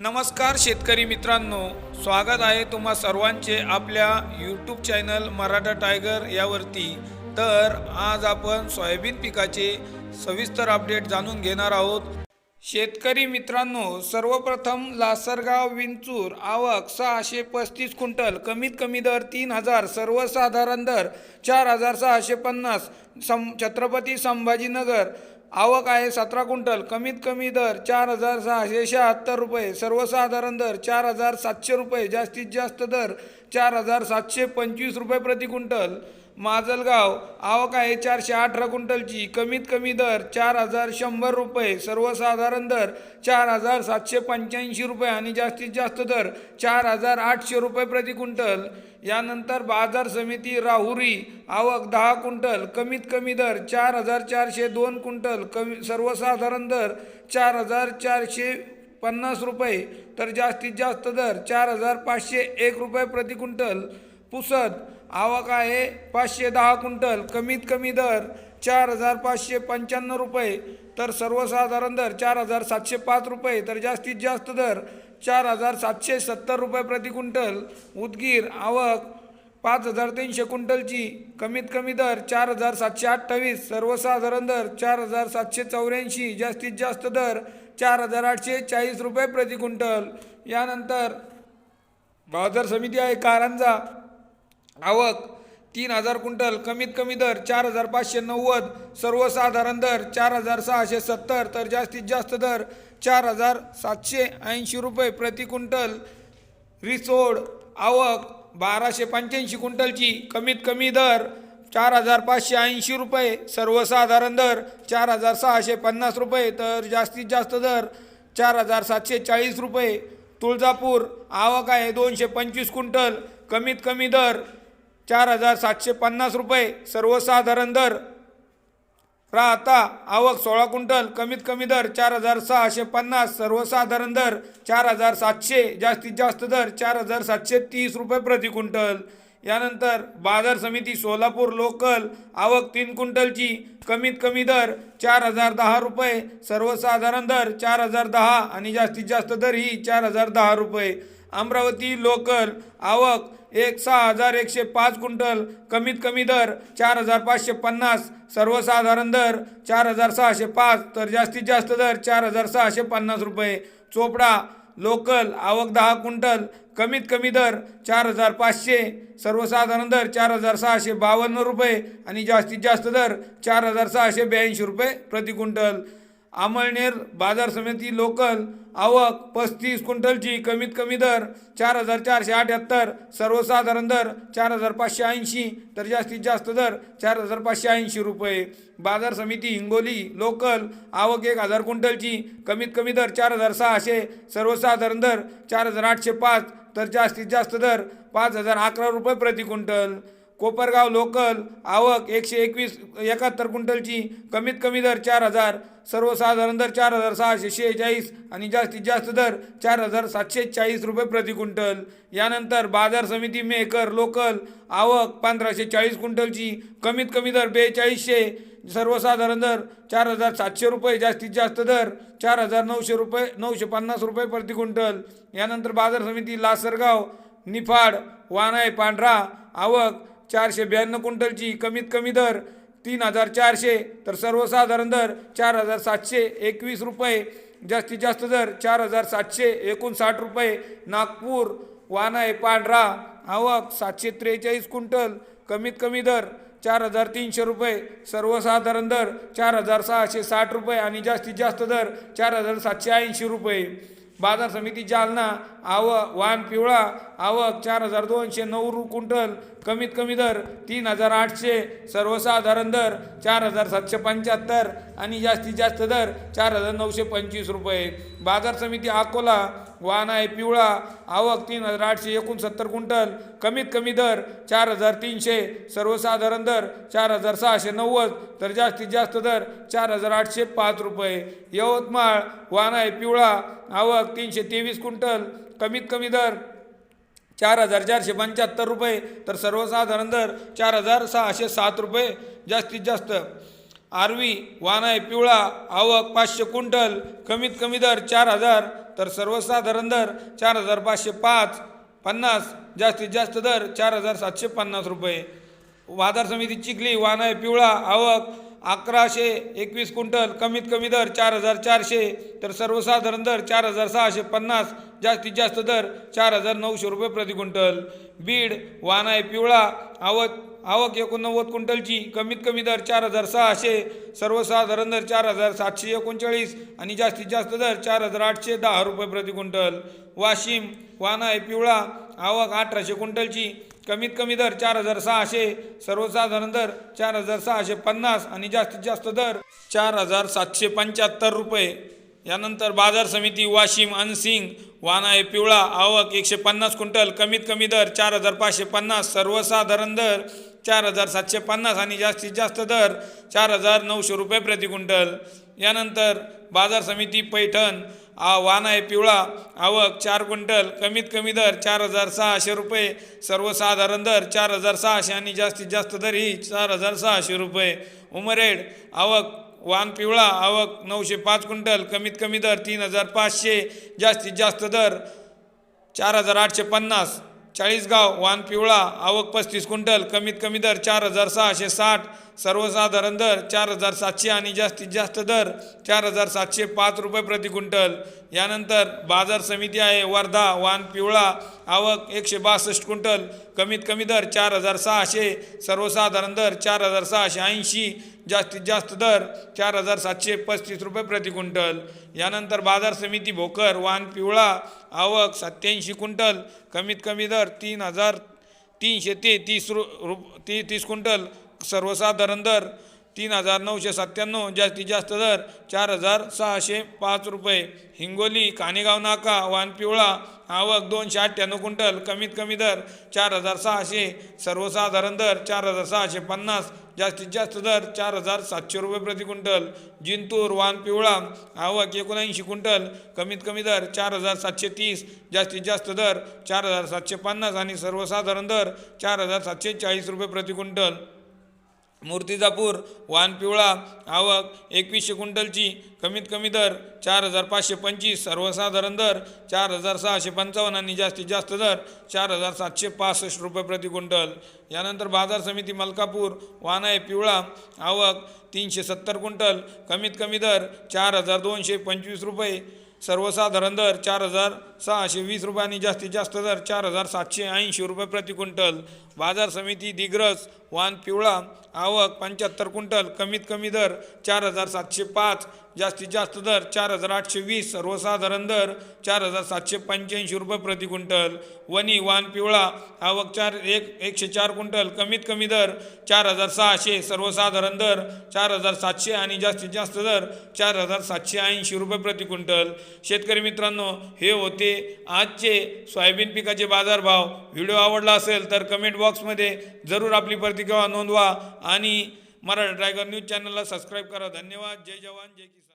नमस्कार शेतकरी मित्रांनो स्वागत आहे तुम्हा सर्वांचे आपल्या यूट्यूब चॅनल मराठा टायगर यावरती. तर आज आपण सोयाबीन पिकाचे सविस्तर अपडेट जाणून घेणार आहोत. शेतकरी मित्रांनो सर्वप्रथम लासरगाव विंचूर आवक सहाशे पस्तीस क्विंटल कमीत कमी दर तीन हजार सर्वसाधारण दर चार हजार सहाशे पन्नास सं छत्रपती संभाजीनगर आवक आहे सतरा क्विंटल कमीत कमी दर चार हजार सहाशे शहात्तर रुपये सर्वसाधारण दर चार हजार सातशे रुपये जास्तीत जास्त दर चार हजार सातशे पंचवीस रुपये प्रति क्विंटल. माजलगाव आवक आहे चारशे अठरा क्विंटलची कमीत कमी दर चार हजार शंभर रुपये सर्वसाधारण दर चार हजार सातशे पंच्याऐंशी रुपये आणि जास्तीत जास्त दर चार हजार आठशे रुपये प्रति क्विंटल. यानंतर बाजार समिती राहुरी आवक दहा क्विंटल कमीत कमी दर चार हजार चारशे दोन क्विंटल कमी सर्वसाधारण दर चार हजार चारशे पन्नास रुपये तर जास्तीत जास्त दर चार हजार पाचशे एक रुपये प्रति क्विंटल. पुसद. आवक आहे पाचशे दहा क्विंटल कमीत कमी दर चार हजार पाचशे पंच्याण्णव रुपये. तर सर्वसाधारण दर चार हजार सातशे पाच रुपये तर जास्तीत जास्त दर चार हजार सातशे सत्तर रुपये प्रति क्विंटल. उदगीर आवक पाच हजार तीनशे क्विंटलची कमीत कमी दर चार हजार सातशे अठ्ठावीस. सर्वसाधारण दर चार हजार सातशे चौऱ्याऐंशी जास्तीत जास्त दर चार हजार आठशे चाळीस रुपये प्रति क्विंटल. यानंतर बाजार समिती आहे कारंजा. आवक तीन हजार क्विंटल कमीत कमी दर चार हजार पाचशे नव्वद सर्वसाधारण दर चार हजार सहाशे सत्तर तर जास्तीत जास्त दर चार हजार सातशे ऐंशी रुपये प्रति क्विंटल. रिसोड आवक बाराशे पंच्याऐंशी क्विंटलची कमीत कमी दर चार हजार पाचशे ऐंशी रुपये सर्वसाधारण दर चार हजार सहाशे पन्नास रुपये तर जास्तीत जास्त दर चार हजार सातशे चाळीस रुपये. तुळजापूर आवक आहे दोनशे पंचवीस क्विंटल कमीत कमी दर चार हजार सातशे पन्नास रुपये सर्वसाधारण दर. राहता आवक सोळा क्विंटल कमीत कमी दर चार हजार सहाशे पन्नास सर्वसाधारण दर चार हजार सातशे जास्तीत जास्त दर चार हजार सातशे तीस रुपये प्रति क्विंटल. यानंतर बाजार समिती सोलापूर लोकल आवक तीन क्विंटलची कमीत कमी दर चार हजार दहा रुपये सर्वसाधारण दर चार हजार दहा आणि जास्तीत जास्त दर ही चार हजार दहा रुपये. अमरावती लोकल आवक एक सहा हजार एकशे पाच क्विंटल कमीत कमी दर चार हजार पाचशे पन्नास सर्वसाधारण दर चार हजार सहाशे पाच तर जास्तीत जास्त दर चार हजार सहाशे पन्नास रुपये. चोपडा लोकल आवक दहा क्विंटल कमीत कमी दर चार हजार पाचशे सर्वसाधारण दर चार हजार सहाशे बावन्न रुपये आणि जास्तीत जास्त दर चार हजार सहाशे ब्याऐंशी रुपये प्रति क्विंटल. अमळनेर बाजार समिती लोकल आवक पस्तीस क्विंटलची कमीत कमी दर चार हजार चारशे अठ्याहत्तर सर्वसाधारण दर चार हजार पाचशे ऐंशी तर जास्तीत जास्त दर चार हजार पाचशे ऐंशी रुपये. बाजार समिती हिंगोली लोकल आवक एक हजार क्विंटलची कमीत कमी दर चार हजार सहाशे सर्वसाधारण दर चार हजार आठशे पाच तर जास्तीत जास्त दर पाच हजार अकरा रुपये प्रति क्विंटल. कोपरगाव लोकल आवक एकशे एकवीस एकाहत्तर क्विंटलची कमीत कमी दर चार हजार सर्वसाधारण दर चार हजार सहाशे शेहेचाळीस आणि जास्तीत जास्त दर चार हजार सातशे चाळीस रुपये प्रति क्विंटल. यानंतर बाजार समिती मेकर लोकल आवक पंधराशे चाळीस क्विंटलची कमीत कमी दर बेचाळीसशे सर्वसाधारण दर चार हजार सातशे रुपये जास्तीत जास्त दर चार हजार नऊशे रुपये नऊशे पन्नास रुपये प्रति क्विंटल. यानंतर बाजार समिती लासरगाव निफाड वानाय पांढरा आवक चारशे ब्याण्णव क्विंटलची कमीत कमी दर तीन हजार चारशे तर सर्वसाधारण दर चार हजार सातशे एकवीस रुपये. जास्तीत जास्त दर चार हजार सातशे एकोणसाठ रुपये. नागपूर वानाय पांढरा आवक सातशे त्रेचाळीस क्विंटल कमीत कमी दर चार हजार तीनशे रुपये. सर्वसाधारण दर चार हजार सहाशे साठ रुपये आणि जास्तीत जास्त दर चार हजार सातशे ऐंशी रुपये. बाजार समिती जालना आवक वाण पिवळा आवक चार हजार दोनशे नऊ रु क्विंटल कमीत कमी दर तीन हजार आठशे सर्वसाधारण दर चार हजार सातशे पंच्याहत्तर आणि जास्तीत जास्त दर चार हजार नऊशे पंचवीस रुपये. बाजार समिती अकोला वाहन आहे पिवळा आवक तीन हजार आठशे एकोणसत्तर क्विंटल कमीत कमी दर चार हजार तीनशे सर्वसाधारण दर चार हजार सहाशे नव्वद तर जास्तीत जास्त दर चार हजार आठशे पाच रुपये. यवतमाळ वाहन आहे पिवळा आवक तीनशे तेवीस क्विंटल कमीत कमी दर चार हजार चारशे पंच्याहत्तर रुपये तर सर्वसाधारण दर चार हजार सहाशे सात रुपये जास्तीत जास्त. आरवी वानाय पिवळा आवक पाचशे क्विंटल कमीत कमी दर चार हजार तर सर्वसाधारण दर चार हजार पाचशे पाच पन्नास जास्तीत जास्त दर चार हजार सातशे पन्नास रुपये. बाजार समिती चिखली वानाय पिवळा आवक अकराशे एकवीस क्विंटल कमीत कमी दर चार हजार चारशे तर सर्वसाधारण दर चार हजार सहाशे पन्नास जास्तीत जास्त दर चार हजार नऊशे रुपये प्रति क्विंटल. बीड वानाय पिवळा आवक आवक एकोणनव्वद क्विंटलची कमीत कमी दर चार हजार सहाशे सर्वसाधारण दर चार हजार सातशे एकोणचाळीस आणि जास्तीत जास्त दर चार हजार आठशे दहा रुपये प्रति क्विंटल. वाशिम वाण आहे पिवळा आवक अठराशे क्विंटलची कमीत कमी दर चार हजार सहाशे सर्वसाधारण दर चार हजार सहाशे पन्नास आणि जास्तीत जास्त दर चार हजार सातशे पंच्याहत्तर रुपये. यानंतर बाजार समिती वाशिम अनसिंग वाना आहे पिवळा आवक एकशे पन्नास क्विंटल कमीत कमी दर चार हजार पाचशे पन्नास सर्वसाधारण दर चार हजार सातशे पन्नास आणि जास्तीत जास्त दर चार हजार नऊशे रुपये प्रति क्विंटल. यानंतर बाजार समिती पैठण आ वाण आहे पिवळा आवक चार क्विंटल कमीत कमी दर चार हजार सहाशे रुपये सर्वसाधारण दर चार हजार सहाशे आणि जास्तीत जास्त दर ही चार हजार सहाशे रुपये. उमरेड आवक वाण पिवळा आवक नऊशे पाच क्विंटल कमीत कमी दर तीन हजार पाचशे जास्तीत जास्त दर चार हजार आठशे पन्नास. चाळीसगाव वाण पिवळा आवक पस्तीस क्विंटल कमीत कमी दर चार हजार सहाशे साठ. सर्वसाधारण दर चार हजार सातशे आणि जास्तीत जास्त दर चार हजार सातशे पाच रुपये प्रति क्विंटल. यानंतर बाजार समिती आहे वर्धा वाण पिवळा आवक एकशे बासष्ट क्विंटल कमीत कमी दर चार हजार सहाशे. सर्वसाधारण दर चार हजार सहाशे ऐंशी. जास्तीत जास्त दर चार हजार सातशे पस्तीस रुपये प्रति क्विंटल. यानंतर बाजार समिती भोकर वान पिवळा आवक सत्याऐंशी क्विंटल कमीत कमी दर तीन हजार तीनशे ते तीस रु रु ती तीस क्विंटल सर्वसाधारण दर तीन हजार नऊशे सत्त्याण्णव जास्तीत जास्त दर चार हजार सहाशे पाच रुपये. हिंगोली कानेगाव नाका वानपिवळा आवक दोनशे अठ्ठ्याण्णव क्विंटल कमीत कमी दर चार हजार सहाशे सर्वसाधारण दर चार हजार सहाशे पन्नास जास्तीत जास्त दर चार हजार सातशे रुपये प्रति क्विंटल. जिंतूर वान पिवळा आवक एकोणऐंशी क्विंटल. कमीत कमी दर चार हजार सातशे तीस. जास्तीत जास्त दर चार हजार सातशे पन्नास आणि सर्वसाधारण दर चार हजार सातशे चाळीस रुपये प्रति क्विंटल. मूर्तिजापूर वाण पिवळा आवक एकवीसशे क्विंटलची कमीत कमी दर चार हजार पाचशे पंचवीस सर्वसाधारण दर चार हजार सहाशे पंचावन्न आणि जास्तीत जास्त दर चार हजार सातशे पासष्ट रुपये प्रति क्विंटल. यानंतर बाजार समिती मलकापूर वाण आहे पिवळा आवक तीनशे सत्तर क्विंटल कमीत कमी दर चार हजार दोनशे पंचवीस रुपये. सर्वसाधारण दर चार हजार सहाशे वीस रुपये आणि जास्तीत जास्त दर चार हजार सातशे ऐंशी रुपये प्रति क्विंटल. बाजार समिती दिग्रस वाण पिवळा आवक पंच्याहत्तर क्विंटल कमीत कमी दर चार हजार सातशे पाच. जास्तीत जास्त दर चार हजार आठशे वीस सर्वसाधारण दर चार हजार सातशे पंच्याऐंशी रुपये प्रति क्विंटल. वनी वान पिवळा आवक चार एक एकशे चार क्विंटल. कमीत कमी दर चार हजार सहाशे सर्वसाधारण दर चार हजार सातशे आणि जास्तीत जास्त दर चार हजार सातशे ऐंशी रुपये प्रति क्विंटल. शेतकरी मित्रांनो हे होते आजचे सोयाबीन पिकाचे बाजारभाव. व्हिडिओ आवडला असेल तर कमेंट बॉक्समध्ये जरूर आपली प्रतिक्रिया नोंदवा आणि मराठा टायगर न्यूज चॅनलला सबस्क्राईब करा. धन्यवाद. जय जवान. जय किसान.